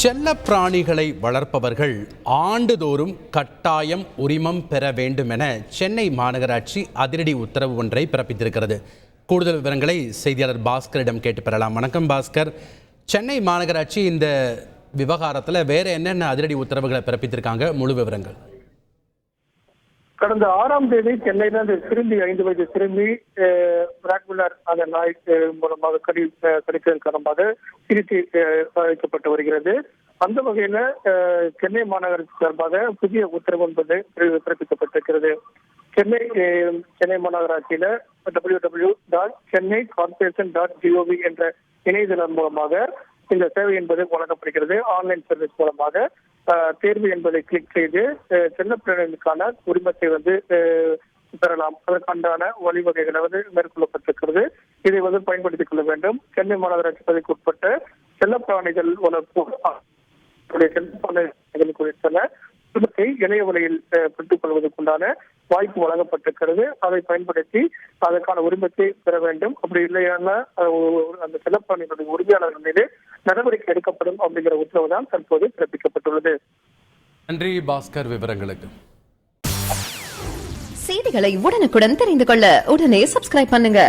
செல்ல பிராணிகளை வளர்ப்பவர்கள் ஆண்டுதோறும் கட்டாயம் உரிமம் பெற வேண்டும் என சென்னை மாநகராட்சி அதிரடி உத்தரவு ஒன்றை பிறப்பித்திருக்கிறது. கூடுதல் விவரங்களை செய்தியாளர் பாஸ்கரிடம் கேட்டு பெறலாம். வணக்கம் பாஸ்கர். சென்னை மாநகராட்சி இந்த விவகாரத்தில் வேற என்னென்ன அதிரடி உத்தரவுகளை பிறப்பித்திருக்காங்க? முழு விவரங்கள். கடந்த ஆறாம் தேதி சென்னையில இந்த சிறுமி ஐந்து வயது சிறுமி பிராக்முலர் அந்த நாய் அஹ், மூலமாக கடி அஹ், கடித்ததன் காரணமாக சிகிச்சை அளிக்கப்பட்டு வருகிறது. அந்த வகையில சென்னை மாநகராட்சி சார்பாக புதிய உத்தரவு என்பது பிறப்பிக்கப்பட்டிருக்கிறது. Chennai Chennai மாநகராட்சியில W W dot Chennai corporation dot G O V என்ற இணையதளம் மூலமாக இந்த சேவை என்பது வழங்கப்படுகிறது. ஆன்லைன் சர்வீஸ் மூலமாக தேர்வு என்பதை கிளிக் செய்து அஹ், செல்லப்பிராணிகளுக்கான உரிமத்தை வந்து பெறலாம். அதற்கான வழிவகைகளை வந்து மேற்கொள்ளப்பட்டிருக்கிறது. இதை வந்து பயன்படுத்திக் கொள்ள வேண்டும். சென்னை மாநகராட்சி பகுதிக்கு உட்பட்ட செல்லப்பிராணிகள் வளர்ப்பு செல்போன்கள் குறித்தான குடும்பத்தை இணைய வழியில் பெற்றுக் கொள்வதற்குண்டான வாய்ப்பு வழங்கப்பட்டிருக்கிறது. அதை பயன்படுத்தி அதற்கான உரிமத்தை பெற வேண்டும். அப்படி இல்லையான அந்த உரிமையாளர்கள் மீது நடவடிக்கை எடுக்கப்படும் அப்படிங்கிற உத்தரவு தான் தற்போது பிறப்பிக்கப்பட்டுள்ளது. நன்றி பாஸ்கர் விவரங்களுக்கு. செய்திகளை உடனுக்குடன் தெரிந்து கொள்ள உடனே சப்ஸ்கிரைப் பண்ணுங்க.